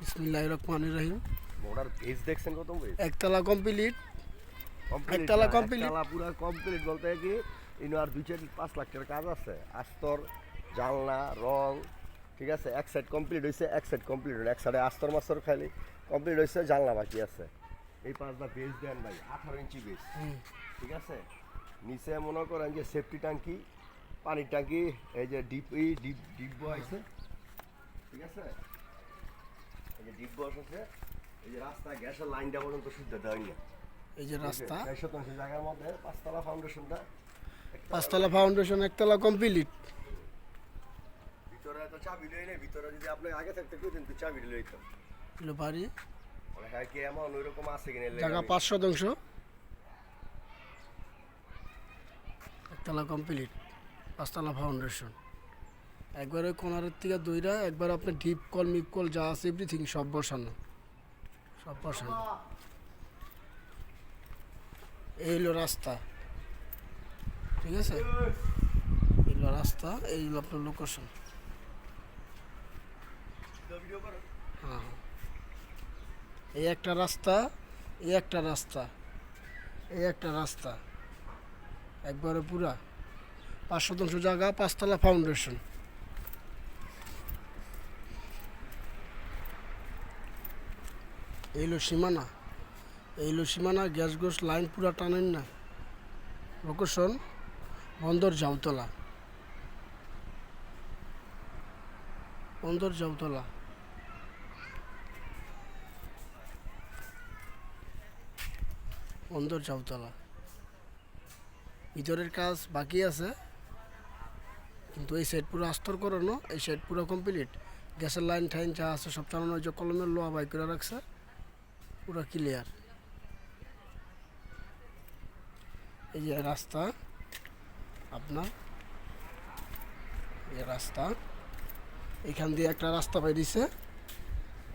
বিসমিল্লাহ রহমান রহিম। বেজ দেখছেন কত বেজ একতলা কমপ্লিট একতলা না, complete? একতলা পুরো কমপ্লিট বলতে কি ইনো আর দুই চার পাঁচ লাখ টাকার কাজ আছে। আস্তর জানলা রং ঠিক আছে? এক সাইড কমপ্লিট হয়েছে এক সাইড কমপ্লিট এক সাইডে আস্তর মাস্তর খালি। কমপ্লিট হয়েছে জানলা বাকি আছে। এই পাঁচটা বেজ দেন ভাই আঠারো ইঞ্চি বেজ ঠিক আছে? নিচে মনে করেন যে সেফটি ট্যাঙ্কি পানির ট্যাঙ্কি এই যে ডিপ এই ডিপ ডিপ আছে ঠিক আছে? এই যে ডিপ বস আছে এই যে রাস্তা গ্যাসের লাইনটা পর্যন্ত শুদ্ধ দেয়নি। এই যে রাস্তা। চার শতাংশ জায়গার মধ্যে পাঁচতলা ফাউন্ডেশনটা পাঁচতলা ফাউন্ডেশন একতলা কমপ্লিট ভিতরে তো চাবি লই নেই ভিতরে যদি আপনি আগে থাকতে কইতেন তো চাবি লই তো এগুলো বাড়ি। মানে হ্যাঁ কি এমন ওই রকম আছে কিনা জায়গা পাঁচ শতাংশ। একতলা কমপ্লিট পাঁচতলা ফাউন্ডেশন একবারে কোনারের থেকে দইরা, একবার আপনার ডিপ কল মিপ কল যা আছে এভরিথিং সব বসানো। সব বসানো। এই হলো রাস্তা। ঠিক আছে? এই হলো রাস্তা, এই হলো আপনার লোকেশন হ্যাঁ। এই একটা রাস্তা, এই একটা রাস্তা, এই একটা রাস্তা। একবারে পুরা। পাঁচ শতাংশ জায়গা, পাঁচতলা ফাউন্ডেশন এই হলো সীমানা এই হলো সীমানা, গ্যাস গোস, লাইন পুরা টানেন না। লোকেশন, বন্দর জাউতলা বন্দর জাউতলা বন্দর জাউতলা ভিতরের কাজ বাকি আছে, কিন্তু এই সাইড পুরো আস্তর করানো, এই সাইড পুরো কমপ্লিট গ্যাসের লাইন, ঠাইন যা আছে সব চালানো যে কলমের লোহা বাই করে রাখছে। পুরো ক্লিয়ার এই যে রাস্তা, আপনার এই রাস্তা, এখান দিয়ে একটা রাস্তা বেরিয়েছে,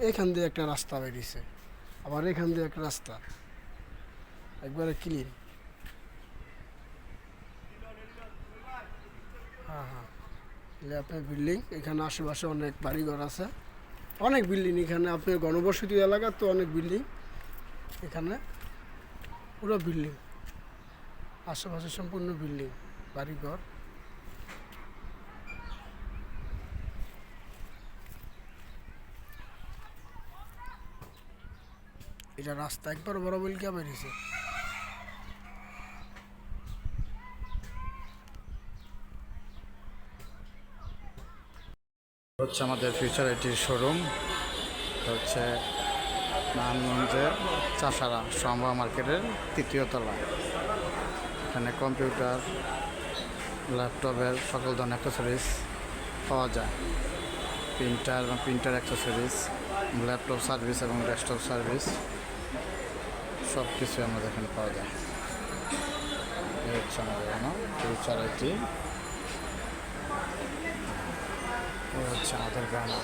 এখান দিয়ে একটা রাস্তা বেরিয়েছে, আবার এখান দিয়ে একটা রাস্তা। একবারে ক্লিন হ্যাঁ হ্যাঁ। বিল্ডিং এখানে আশেপাশে অনেক বাড়িঘর আছে। অনেক বিল্ডিং এখানে, আপনার গণবসতি এলাকা তো অনেক বিল্ডিং এখানে। পুরো বিল্ডিং আশেপাশে সম্পূর্ণ বিল্ডিং বাড়িঘর। এটা রাস্তা একবার বড় বলে কে বেরিয়েছে। হচ্ছে আমাদের ফিউচার আইটির শোরুম হচ্ছে নারায়ণগঞ্জের চাষারা সম্ভা মার্কেটের তৃতীয় তলায় এখানে কম্পিউটার ল্যাপটপের সকল ধরনের অ্যাক্সেসরিজ পাওয়া যায়। প্রিন্টার এবং প্রিন্টার অ্যাক্সেসরিজ ল্যাপটপ সার্ভিস এবং ডেস্কটপ সার্ভিস সব কিছু আমাদের এখানে পাওয়া যায়। এই হচ্ছে আমাদের ফিউচার আইটি এই হচ্ছে আমাদের গানা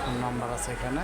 ফোন নাম্বার আছে এখানে।